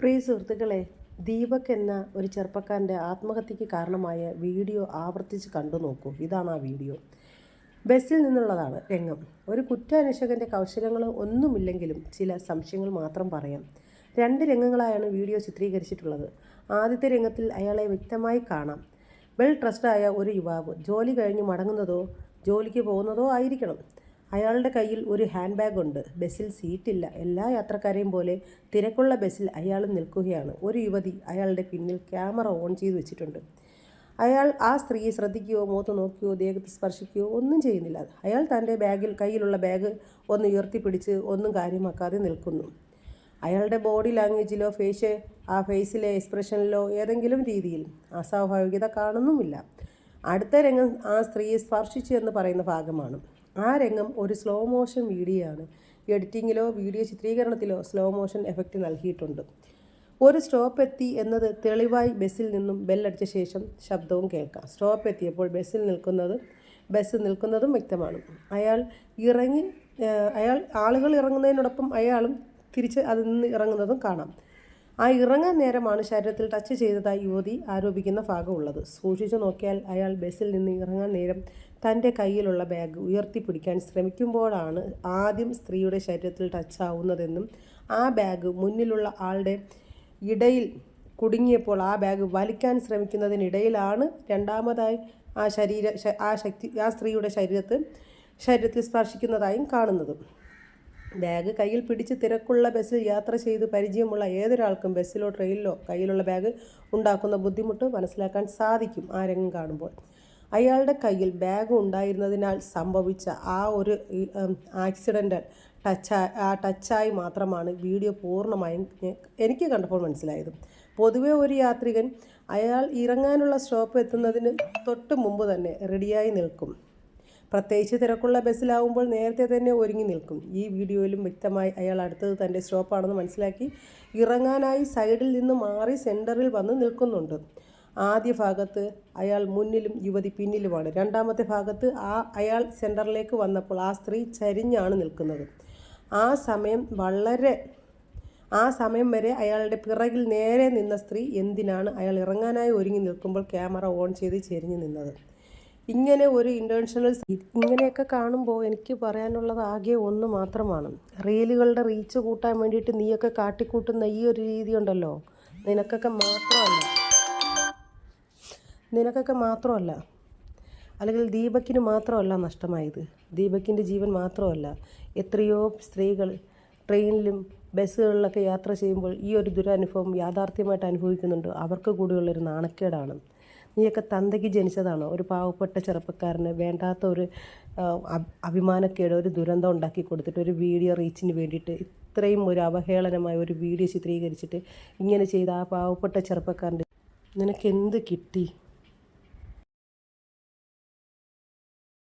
പ്രിയ സുഹൃത്തുക്കളെ ദീപക് എന്ന ഒരു ചെറുപ്പക്കാരന്റെ ആത്മഹത്യക്ക് കാരണമായ വീഡിയോ ആവർത്തിച്ച് കണ്ടു നോക്കൂ. ഇതാണ് ആ വീഡിയോ. ബസ്സിൽ നിന്നുള്ളതാണ് രംഗം. ഒരു കുറ്റാന്വേഷകന്റെ കൗശലങ്ങളോ ഒന്നുമില്ലെങ്കിലും ചില സംശയങ്ങൾ മാത്രം പറയാം. രണ്ട് രംഗങ്ങളായാണ് വീഡിയോ ചിത്രീകരിച്ചിട്ടുള്ളത്. ആദ്യത്തെ രംഗത്തിൽ അയാളെ വ്യക്തമായി കാണാം. വെൽ ട്രസ്റ്റായ ഒരു യുവാവ് ജോലി കഴിഞ്ഞ് മടങ്ങുന്നതോ ജോലിക്ക് പോകുന്നതോ ആയിരിക്കണം. അയാളുടെ കയ്യിൽ ഒരു ഹാൻഡ് ബാഗ് ഉണ്ട് ബസ്സിൽ സീറ്റില്ല. എല്ലാ യാത്രക്കാരെയും പോലെ തിരക്കുള്ള ബസ്സിൽ അയാൾ നിൽക്കുകയാണ്. ഒരു യുവതി അയാളുടെ പിന്നിൽ ക്യാമറ ഓൺ ചെയ്ത് വെച്ചിട്ടുണ്ട്. അയാൾ ആ സ്ത്രീയെ ശ്രദ്ധിക്കുകയോ മുഖത്ത് നോക്കുകയോ ദേഹത്ത് സ്പർശിക്കുകയോ ഒന്നും ചെയ്യുന്നില്ല. അയാൾ തന്റെ ബാഗിൽ കയ്യിലുള്ള ബാഗ് ഒന്ന് ഉയർത്തിപ്പിടിച്ച് ഒന്നും കാര്യമാക്കാതെ നിൽക്കുന്നു. അയാളുടെ ബോഡി ലാംഗ്വേജിലോ ഫേസ് ആ ഫേസിലെ എക്സ്പ്രഷനിലോ ഏതെങ്കിലും രീതിയിൽ അസ്വാഭാവികത കാണുന്നുമില്ല. അടുത്ത രംഗം ആ സ്ത്രീയെ സ്പർശിച്ചു എന്ന് പറയുന്ന ഭാഗമാണ്. ആ രംഗം ഒരു സ്ലോ മോഷൻ വീഡിയോ ആണ്. എഡിറ്റിങ്ങിലോ വീഡിയോ ചിത്രീകരണത്തിലോ സ്ലോ മോഷൻ എഫക്റ്റ് നൽകിയിട്ടുണ്ട്. ഒരു സ്റ്റോപ്പ് എത്തി എന്നത് തെളിവായി ബസ്സിൽ നിന്നും ബെല്ലടിച്ച ശേഷം ശബ്ദവും കേൾക്കാം. സ്റ്റോപ്പ് എത്തിയപ്പോൾ ബസ്സിൽ നിൽക്കുന്നത് ബസ് നിൽക്കുന്നതും വ്യക്തമാണ്. അയാൾ ഇറങ്ങി അയാൾ ആളുകൾ ഇറങ്ങുന്നതിനോടൊപ്പം അയാളും തിരിച്ച് അതിൽ നിന്ന് ഇറങ്ങുന്നതും കാണാം. ആ ഇറങ്ങാൻ നേരമാണ് ശരീരത്തിൽ ടച്ച് ചെയ്തതായി യുവതി ആരോപിക്കുന്ന ഭാഗമുള്ളത്. സൂക്ഷിച്ചു നോക്കിയാൽ അയാൾ ബസ്സിൽ നിന്ന് ഇറങ്ങാൻ നേരം തന്റെ കയ്യിലുള്ള ബാഗ് ഉയർത്തി പിടിക്കാൻ ശ്രമിക്കുമ്പോഴാണ് ആദ്യം സ്ത്രീയുടെ ശരീരത്തിൽ ടച്ച് ആവുന്നതെന്നും ആ ബാഗ് മുന്നിലുള്ള ആളുടെ ഇടയിൽ കുടുങ്ങിയപ്പോൾ ആ ബാഗ് വലിക്കാൻ ശ്രമിക്കുന്നതിനിടയിലാണ് രണ്ടാമതായി ആ ശരീര ആ ശക്തി ആ സ്ത്രീയുടെ ശരീരത്തിൽ ശരീരത്തിൽ സ്പർശിക്കുന്നതായും കാണുന്നത്. ബാഗ് കയ്യിൽ പിടിച്ച് തിരക്കുള്ള ബസ്സിൽ യാത്ര ചെയ്ത് പരിചയമുള്ള ഏതൊരാൾക്കും ബസ്സിലോ ട്രെയിനിലോ കയ്യിലുള്ള ബാഗ് ഉണ്ടാക്കുന്ന ബുദ്ധിമുട്ട് മനസ്സിലാക്കാൻ സാധിക്കും ആ രംഗം കാണുമ്പോൾ. അയാളുടെ കയ്യിൽ ബാഗ് ഉണ്ടായിരുന്നതിനാൽ സംഭവിച്ച ആ ഒരു ആക്സിഡന്റ് ടച്ച് ആ ടച്ചായി മാത്രമാണ് വീഡിയോ പൂർണമായും എനിക്ക് കണ്ടപ്പോൾ മനസ്സിലായത്. പൊതുവേ ഒരു യാത്രികൻ അയാൾ ഇറങ്ങാനുള്ള സ്റ്റോപ്പ് എത്തുന്നതിന് തൊട്ട് മുമ്പ് തന്നെ റെഡിയായി നിൽക്കും. പ്രത്യേകിച്ച് തിരക്കുള്ള ബസ്സിലാവുമ്പോൾ നേരത്തെ തന്നെ ഒരുങ്ങി നിൽക്കും. ഈ വീഡിയോയിലും വ്യക്തമായി അയാൾ അടുത്തത് തന്റെ സ്റ്റോപ്പാണെന്ന് മനസ്സിലാക്കി ഇറങ്ങാനായി സൈഡിൽ നിന്ന് മാറി സെന്ററിൽ വന്ന് നിൽക്കുന്നുണ്ട്. ആദ്യ ഭാഗത്ത് അയാൾ മുന്നിലും യുവതി പിന്നിലുമാണ്. രണ്ടാമത്തെ ഭാഗത്ത് ആ അയാൾ സെന്ററിലേക്ക് വന്നപ്പോൾ ആ സ്ത്രീ ചരിഞ്ഞാണ് നിൽക്കുന്നത്. ആ സമയം വളരെ ആ സമയം വരെ അയാളുടെ പിറകിൽ നേരെ നിന്ന സ്ത്രീ എന്തിനാണ് അയാൾ ഇറങ്ങാനായി ഒരുങ്ങി നിൽക്കുമ്പോൾ ക്യാമറ ഓൺ ചെയ്ത് ചെരിഞ്ഞു നിന്നത്? ഇങ്ങനെ ഒരു ഇന്റൻഷണൽ ഇങ്ങനെയൊക്കെ കാണുമ്പോൾ എനിക്ക് പറയാനുള്ളത് ആകെ ഒന്ന് മാത്രമാണ്. റീലുകളുടെ റീച്ച് കൂട്ടാൻ വേണ്ടിയിട്ട് നീയൊക്കെ കാട്ടിക്കൂട്ടുന്ന ഈ ഒരു രീതി ഉണ്ടല്ലോ. നിനക്കൊക്കെ മാത്രമല്ല. നിനക്കൊക്കെ മാത്രമല്ല. അല്ലെങ്കിൽ ദീപക്കിന് മാത്രമല്ല നഷ്ടമായത്. ദീപക്കിന്റെ ജീവൻ മാത്രമല്ല. എത്രയോ സ്ത്രീകൾ ട്രെയിനിലും ബസ്സുകളിലൊക്കെ യാത്ര ചെയ്യുമ്പോൾ ഈ ഒരു ദുരനുഭവം യാഥാർത്ഥ്യമായിട്ട് അനുഭവിക്കുന്നുണ്ട്. അവർക്ക് കൂടിയുള്ളൊരു നാണക്കേടാണ്. നീയൊക്കെ തന്തയ്ക്ക് ജനിച്ചതാണോ? ഒരു പാവപ്പെട്ട ചെറുപ്പക്കാരന് വേണ്ടാത്ത ഒരു അഭിമാനക്കേട് ഒരു ദുരന്തം ഉണ്ടാക്കി കൊടുത്തിട്ട് ഒരു വീഡിയോ റീച്ചിന് വേണ്ടിയിട്ട് ഇത്രയും ഒരു അവഹേളനമായ ഒരു വീഡിയോ ചിത്രീകരിച്ചിട്ട് ഇങ്ങനെ ചെയ്ത ആ പാവപ്പെട്ട ചെറുപ്പക്കാരന്റെ നിനക്ക് എന്ത് കിട്ടി?